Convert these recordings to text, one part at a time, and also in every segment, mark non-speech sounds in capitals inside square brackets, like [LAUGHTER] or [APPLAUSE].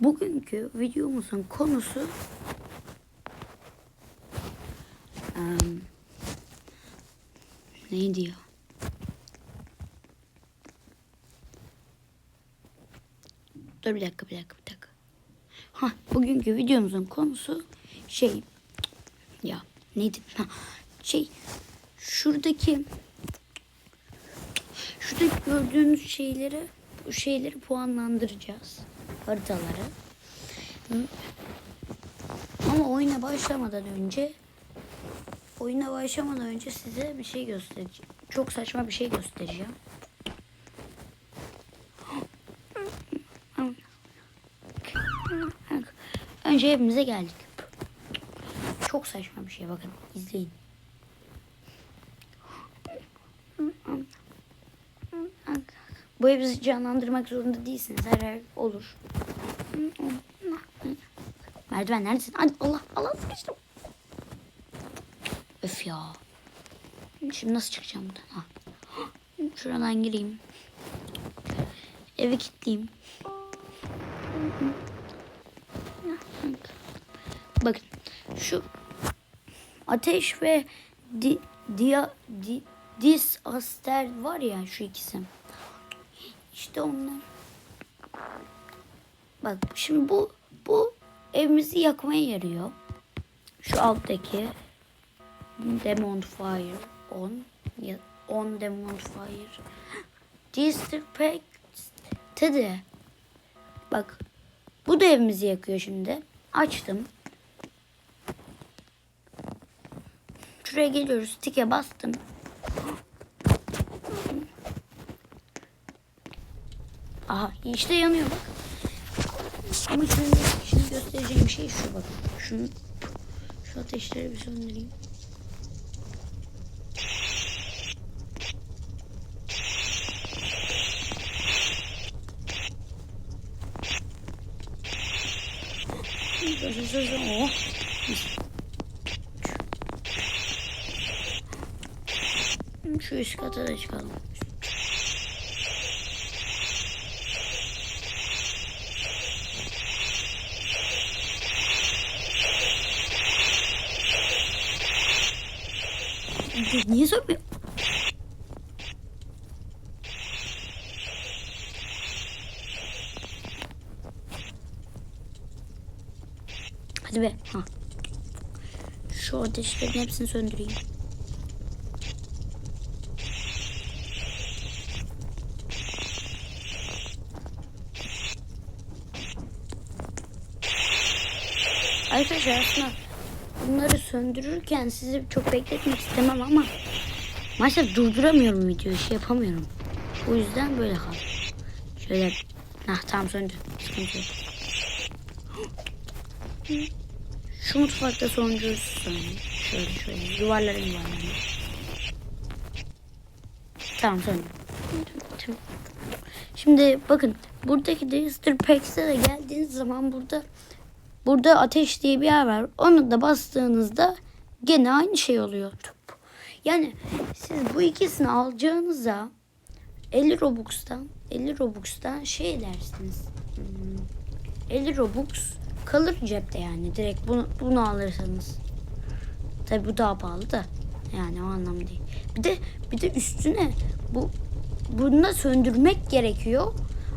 Bugünkü videomuzun konusu em, neydi ya? Dur bir dakika bir dakika bir dakika. Ha, bugünkü videomuzun konusu şey ya neydi? Ha, şey şuradaki şuradaki gördüğünüz şeyleri bu şeyleri puanlandıracağız. Haritaları. Ama oyuna başlamadan önce oyuna başlamadan önce size bir şey göstereceğim. Çok saçma bir şey göstereceğim. Önce evimize geldik. Çok saçma bir şey bakın izleyin. Bu evi canlandırmak zorunda değilsiniz. Her yer olur. Merdiven neredesin? Ay, Allah Allah sıkıştım. Öf ya. Şimdi nasıl çıkacağım buradan? Ha. Şuradan gireyim. Evi kilitleyeyim. Bakın şu ateş ve di, dia, di, disaster var ya şu ikisi. İşte onlar. Bak şimdi bu bu evimizi yakmaya yarıyor. Şu alttaki Demon Fire on on Demon Fire. District Tede. Bak bu da evimizi yakıyor şimdi. Açtım. Şuraya geliyoruz. Tike bastım. Aha işte yanıyor bak. Ama şimdi, şimdi göstereceğim şey şu bak. Şunu şu ateşleri bir söndüreyim. Şu üst kata da çıkalım. Niye sönmüyor? Hadi be. Ha. Şu ateşlerin hepsini söndüreyim. Arkadaşlar aslında bunları söndürürken sizi çok bekletmek istemem ama maalesef durduramıyorum videoyu şey yapamıyorum. O yüzden böyle kaldı. Şöyle Hah tamam söndü. Sıkıntı. [GASPS] Şu mutfakta sonuncusu söndü. Şöyle şöyle yuvarların yuvarlarını. Tamam söndü. Şimdi bakın buradaki Disaster Packs'e de geldiğiniz zaman burada Burada ateş diye bir yer var. Onu da bastığınızda gene aynı şey oluyor. Yani siz bu ikisini alacağınıza 50 Robux'tan 50 Robux'tan şey dersiniz. Hmm, 50 Robux kalır cepte yani. Direkt bunu, bunu alırsanız. Tabi bu daha pahalı da. Yani o anlamda değil. Bir de bir de üstüne bu bunu söndürmek gerekiyor.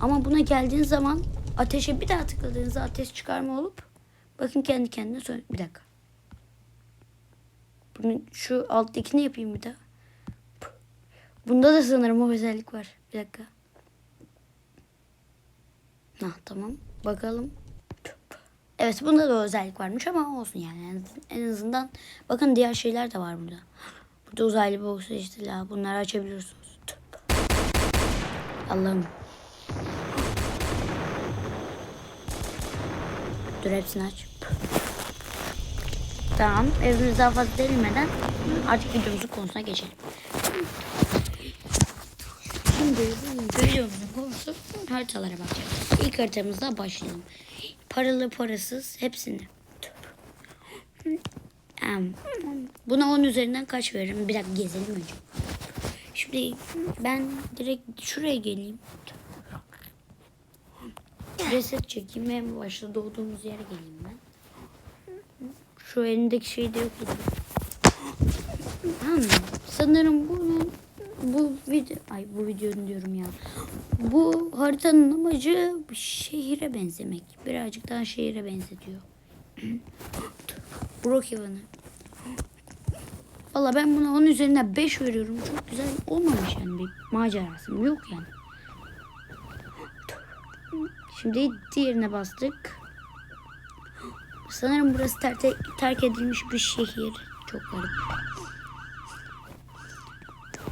Ama buna geldiğin zaman ateşe bir daha tıkladığınızda ateş çıkarma olup bakın kendi kendine sön. Bir dakika. Bunu şu alttakini yapayım bir daha. Bunda da sanırım o özellik var. Bir dakika. Hah tamam. Bakalım. Evet bunda da o özellik varmış ama olsun yani. En azından bakın diğer şeyler de var burada. Burada uzaylı boks işte bunları açabiliyorsunuz. Allah'ım. Dur hepsini aç. Tamam. Evimiz daha fazla denilmeden artık videomuzun konusuna geçelim. Şimdi videomuzun konusu haritalara bakacağız. İlk haritamızda başlayalım. Paralı parasız hepsini. Buna 10 üzerinden kaç veririm? Bir dakika gezelim önce. Şimdi ben direkt şuraya geleyim. Reset çekeyim en başta doğduğumuz yere geleyim ben. Şu elindeki şey de yok edeyim. Hmm, sanırım bunun bu video ay bu videonun diyorum ya. Bu haritanın amacı şehire benzemek. Birazcık daha şehire benzetiyor. [CLEARS THROAT] Brookhaven'ı. Valla ben buna 10 üzerinden 5 veriyorum. Çok güzel olmamış yani bir macerası yok yani. Şimdi diğerine bastık. Sanırım burası terk, terk edilmiş bir şehir. Çok garip.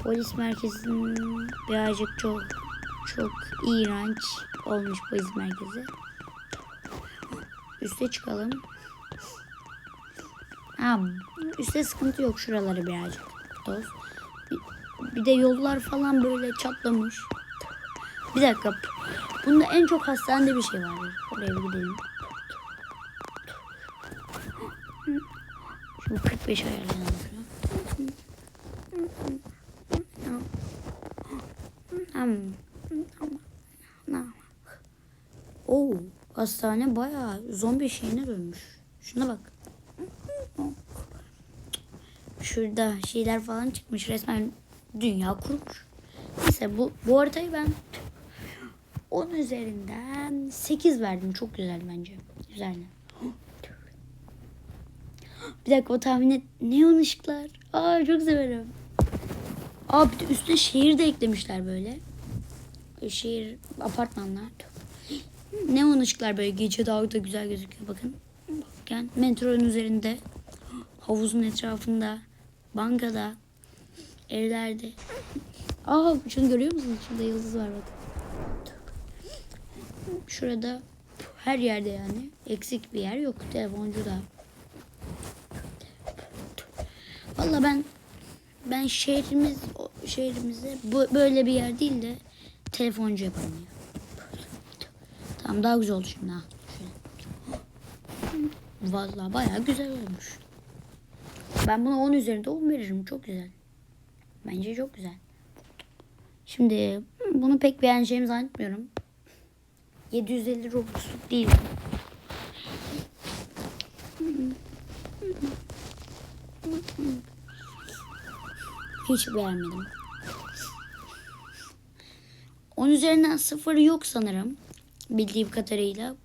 Polis merkezinin birazcık çok çok iğrenç olmuş polis merkezi. Üste çıkalım. Ha, üstte sıkıntı yok şuraları birazcık toz. Bir, bir de yollar falan böyle çatlamış. Bir dakika. Bunda en çok hastanede bir şey var. Oraya bir gidelim. Şimdi 45 ayarlayalım. Oo, hastane bayağı zombi şeyine dönmüş. Şuna bak. Şurada şeyler falan çıkmış. Resmen dünya kurmuş. Neyse bu, bu haritayı ben 10 üzerinden 8 verdim. Çok güzel bence. Güzel. [GASPS] Bir dakika o tahmin et. Neon ışıklar. Aa çok severim. Aa bir de üstüne şehir de eklemişler böyle. Şehir apartmanlar. [GASPS] Neon ışıklar böyle gece daha da güzel gözüküyor bakın. Bakın metronun üzerinde [GASPS] havuzun etrafında bankada evlerde. Aa şunu görüyor musunuz? Şurada yıldız var bakın. Şurada her yerde yani eksik bir yer yok. Telefoncu da. Valla ben ben şehrimiz şehrimizde böyle bir yer değil de telefoncu yapalım ya. Tamam daha güzel oldu şimdi ha. Valla bayağı güzel olmuş. Ben buna 10 üzerinde 10 veririm. Çok güzel. Bence çok güzel. Şimdi bunu pek beğeneceğimi zannetmiyorum. 750 Robux'luk değil. Hiç beğenmedim. 10 üzerinden 0 yok sanırım. Bildiğim kadarıyla.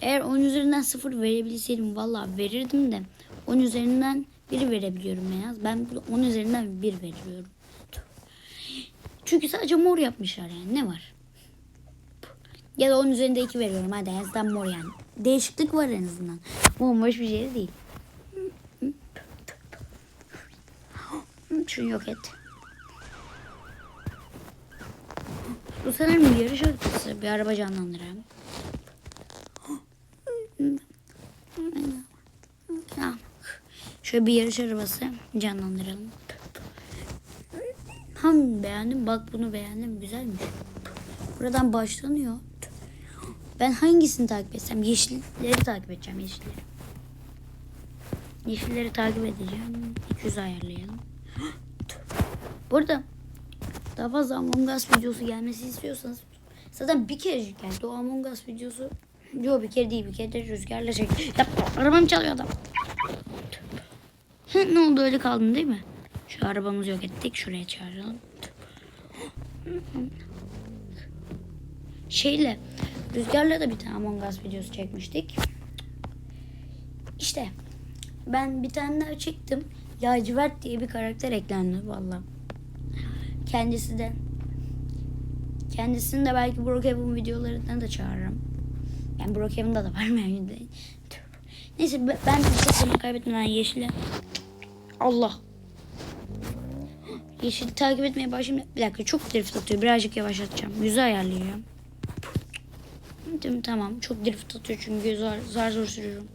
Eğer 10 üzerinden 0 verebilseydim valla verirdim de 10 üzerinden 1 verebiliyorum en az. Ben 10 üzerinden 1 veriyorum. Çünkü sadece mor yapmışlar yani ne var? Ya da 10 üzerinde 2 veriyorum hadi en azından mor yani. Değişiklik var en azından. Bomboş bir şey değil. Şunu yok et. Bu sanırım yarış haritası. Bir araba canlandıralım. Şöyle bir yarış arabası canlandıralım. Ham beğendim. Bak bunu beğendim. Güzelmiş. Buradan başlanıyor. Ben hangisini takip etsem? Yeşilleri takip edeceğim. Yeşilleri. Yeşilleri takip edeceğim. 200 ayarlayalım. [GASPS] Burada daha fazla Among Us videosu gelmesi istiyorsanız zaten bir kere geldi o Among Us videosu. Yok bir kere değil bir kere de rüzgarla çek. Ya arabam çalıyor adam. ne oldu öyle kaldın değil mi? Şu arabamızı yok ettik. Şuraya çağıralım. Şeyle Rüzgar'la da bir tane Among Us videosu çekmiştik. İşte ben bir tane daha çektim. Lacivert diye bir karakter eklendi valla. Kendisi de kendisini de belki Brookhaven videolarından da çağırırım. Yani Brookhaven'da da var mı? Neyse ben zaman kaybetmeden yeşile Allah Yeşil takip etmeye başlayayım. Bir dakika çok drift atıyor. Birazcık yavaşlatacağım. Yüzü ayarlayacağım. Tamam çok drift atıyor çünkü zar, zar zor sürüyorum.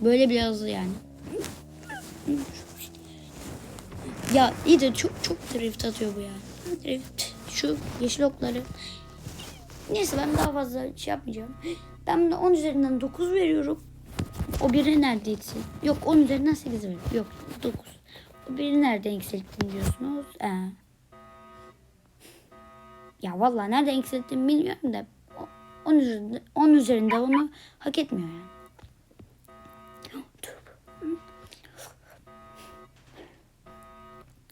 Böyle bir hızlı yani. Ya iyi de çok çok drift atıyor bu ya. Drift. Şu yeşil okları. Neyse ben daha fazla şey yapmayacağım. Ben buna 10 üzerinden 9 veriyorum. O biri neredeyse. Yok 10 üzerinden 8 veriyorum. Yok 9. O biri nereden yükselttin diyorsunuz. Ee. Ya vallahi nereden eksilttiğimi bilmiyorum da 10 üzerinde, 10 üzerinde onu hak etmiyor yani.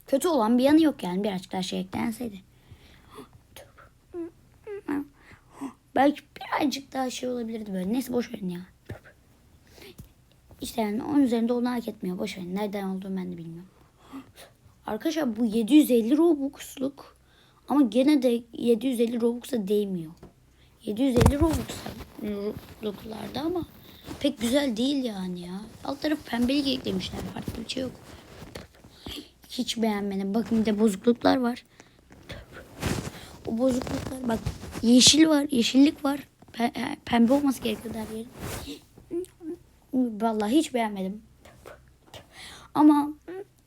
Kötü olan bir yanı yok yani birazcık daha şey eklenseydi. Belki birazcık daha şey olabilirdi böyle. Neyse boş verin ya. İşte yani 10 üzerinde onu hak etmiyor. Boş verin. Nereden olduğunu ben de bilmiyorum. Arkadaşlar bu 750 Robux'luk ama gene de 750 Robux'a değmiyor. 750 Robux'luklarda ama pek güzel değil yani ya. Alt tarafı pembelik eklemişler. Farklı bir şey yok. Hiç beğenmedim. Bakın bir de bozukluklar var. O bozukluklar bak yeşil var, yeşillik var. Pe- pembe olması gerekiyor her yerin. Vallahi hiç beğenmedim. Ama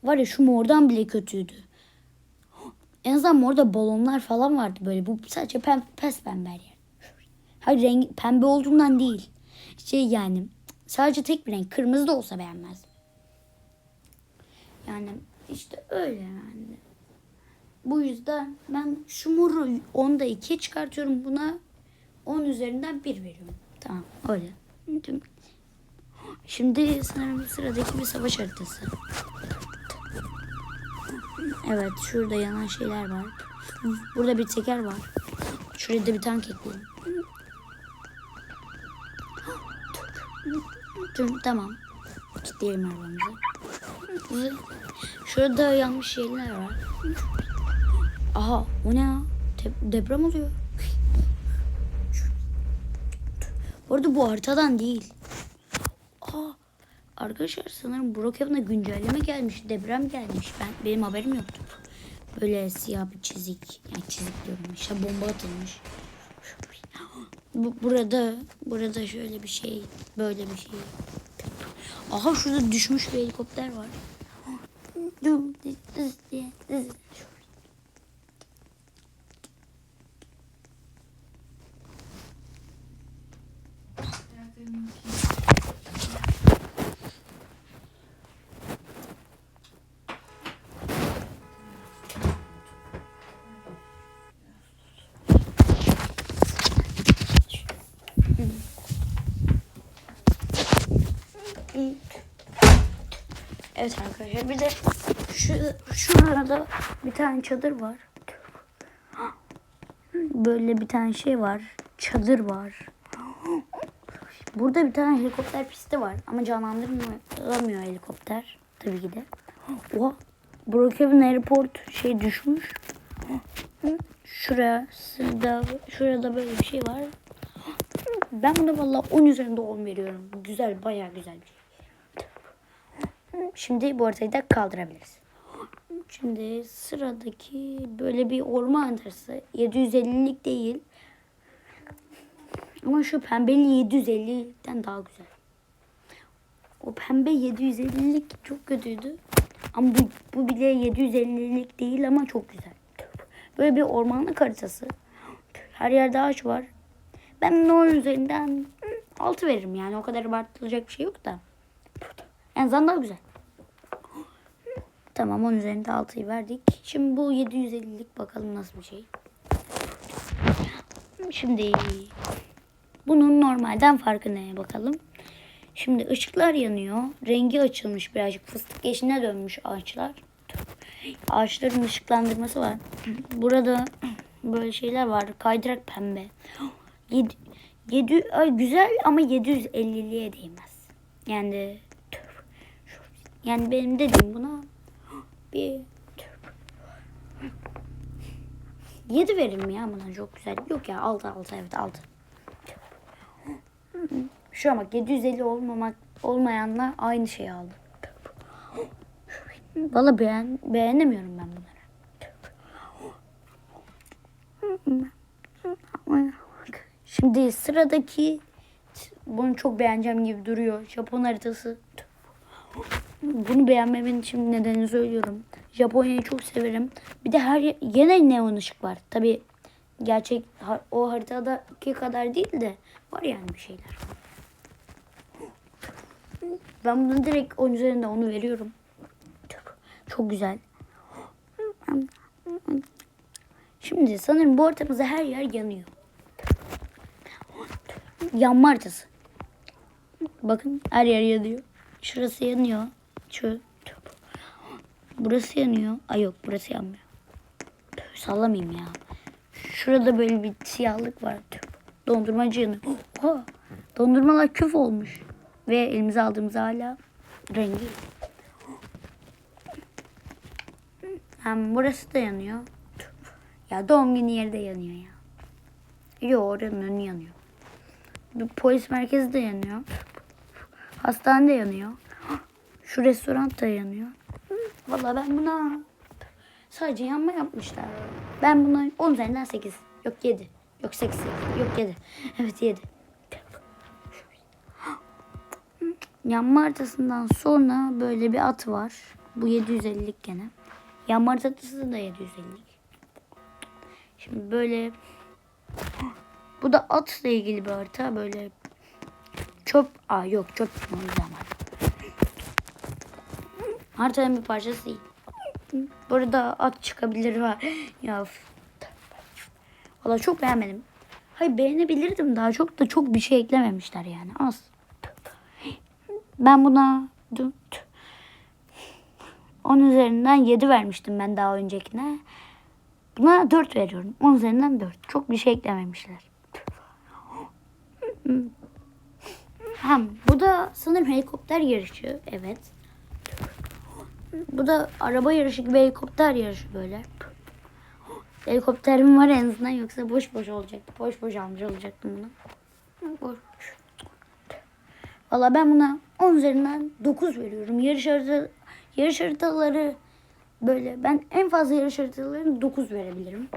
var ya şu mordan bile kötüydü. En azından morda balonlar falan vardı böyle. Bu sadece pem pes pembe her yer. Hayır rengi pembe olduğundan değil. Şey yani sadece tek bir renk. Kırmızı da olsa beğenmezdim. Yani işte öyle yani. Bu yüzden ben şu moru 10'da 2'ye çıkartıyorum. Buna 10 üzerinden 1 veriyorum. Tamam öyle. Şimdi sanırım sıradaki bir savaş haritası. Evet şurada yanan şeyler var. Burada bir teker var. Şurada bir tank ekleyelim. Dur, tamam. Kilitleyelim arabamızı. Şurada yanmış şeyler var. Aha o ne ya? Deprem oluyor. Bu arada bu haritadan değil. Aa, arkadaşlar sanırım Brookhaven'a güncelleme gelmiş. Deprem gelmiş. Ben Benim haberim yoktu. Böyle siyah bir çizik. Yani çizik diyorum. İşte bomba atılmış. Bu, burada burada şöyle bir şey. Böyle bir şey. Aha şurada düşmüş bir helikopter var. Arkadaşlar bir de şu şurada bir tane çadır var. Böyle bir tane şey var. Çadır var. Burada bir tane helikopter pisti var ama canlandırmıyor helikopter tabii ki de. Oha Brookhaven Airport şey düşmüş. Şurası şurada böyle bir şey var. Ben buna valla 10 üzerinde 10 veriyorum. Güzel bayağı güzel bir şey. Şimdi bu haritayı da kaldırabiliriz. Şimdi sıradaki böyle bir orman haritası. 750'lik değil. Ama şu pembeli 750'likten daha güzel. O pembe 750'lik çok kötüydü. Ama bu, bu bile 750'lik değil ama çok güzel. Böyle bir ormanlık haritası. Her yerde ağaç var. Ben onun üzerinden 6 veririm yani. O kadar abartılacak bir şey yok da. En azından daha güzel. Tamam 10 üzerinde 6'yı verdik. Şimdi bu 750'lik bakalım nasıl bir şey. Şimdi bunun normalden farkı ne bakalım. Şimdi ışıklar yanıyor. Rengi açılmış birazcık. Fıstık yeşiline dönmüş ağaçlar. Ağaçların ışıklandırması var. Burada böyle şeyler var. Kaydırak pembe. 7, 7 ay güzel ama 750'liye değmez. Yani yani benim dediğim buna bir 7 veririm ya buna çok güzel. Yok ya 6 6 evet 6. Şu an bak 750 olmamak olmayanla aynı şeyi aldım. Valla beğen, beğenemiyorum ben bunları. Şimdi sıradaki bunu çok beğeneceğim gibi duruyor. Japon haritası. Bunu beğenmemin için nedeni söylüyorum. Japonya'yı çok severim. Bir de her yine neon ışık var. Tabi gerçek o haritadaki kadar değil de var yani bir şeyler. Ben bunu direkt 10 üzerinde onu veriyorum. Çok güzel. Şimdi sanırım bu haritamızda her yer yanıyor. Yanma haritası. Bakın her yer yanıyor. Şurası yanıyor. Şu. Burası yanıyor. Ay yok burası yanmıyor. Tüh, Sallamayayım ya. Şurada böyle bir siyahlık var. Tüh, Dondurmacı yanıyor. Oha, dondurmalar küf olmuş. Ve elimize aldığımız hala rengi. Hem burası da yanıyor. Ya doğum günü yeri de yanıyor ya. Yo oranın önü yanıyor. Bir polis merkezi de yanıyor. Hastane de yanıyor. Şu restoran da yanıyor. Vallahi ben buna sadece yanma yapmışlar. Ben buna 10 üzerinden 8. Yok 7. Yok 8. Yok 7. Evet 7. Yanma haritasından sonra böyle bir at var. Bu 750'lik gene. Yanma haritası da 750'lik. Şimdi böyle bu da atla ilgili bir harita. Böyle çöp. Aa yok çöp yüzden var. Haritanın bir parçası değil. Burada at çıkabilir var. Ya. Valla çok beğenmedim. Hayır beğenebilirdim daha çok da çok bir şey eklememişler yani az. Ben buna 10 üzerinden 7 vermiştim ben daha öncekine. Buna 4 veriyorum. 10 üzerinden 4. Çok bir şey eklememişler. Hem bu da sanırım helikopter yarışı. Evet. Bu da araba yarışı gibi helikopter yarışı böyle. Helikopterim var en azından yoksa boş boş olacaktı. Boş boş almış olacaktım bunu. Valla ben buna 10 üzerinden 9 veriyorum. Yarış, harita, yarış haritaları böyle ben en fazla yarış haritalarını 9 verebilirim.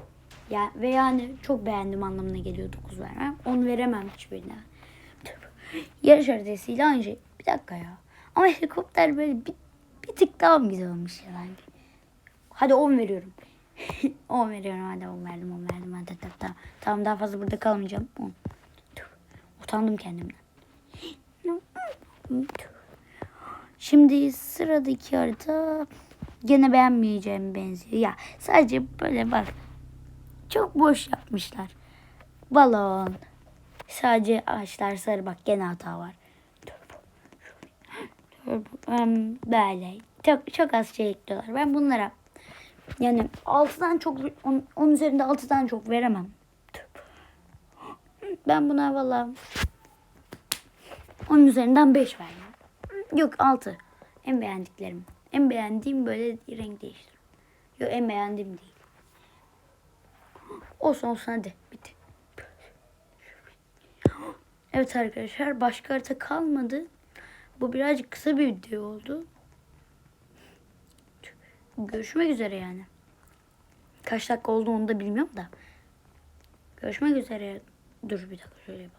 Ya ve yani çok beğendim anlamına geliyor 9 vermem. 10 veremem hiçbirine. Yarış haritasıyla aynı şey. Bir dakika ya. Ama helikopter böyle bir, bir tık daha mı güzel olmuş sanki. Hadi 10 veriyorum. [LAUGHS] 10 veriyorum hadi 10 verdim 10 verdim. Hadi, hadi, hadi. Tamam daha fazla burada kalmayacağım. 10. Utandım kendimden. [GASPS] Şimdi sıradaki harita gene beğenmeyeceğim benziyor. Ya sadece böyle bak. Çok boş yapmışlar. Balon. Sadece ağaçlar sarı bak gene hata var. Böyle çok, çok az şey ekliyorlar. Ben bunlara yani 6'dan çok 10 üzerinde 6'dan çok veremem. Ben buna valla 10 üzerinden 5 verdim. Yok 6. En beğendiklerim. En beğendiğim böyle renk değiştir. Yok en beğendiğim değil. Olsun olsun hadi bitti. Evet arkadaşlar başka harita kalmadı. Bu birazcık kısa bir video oldu. Görüşmek üzere yani. Kaç dakika oldu onu da bilmiyorum da. Görüşmek üzere. Dur bir dakika şöyle yapalım.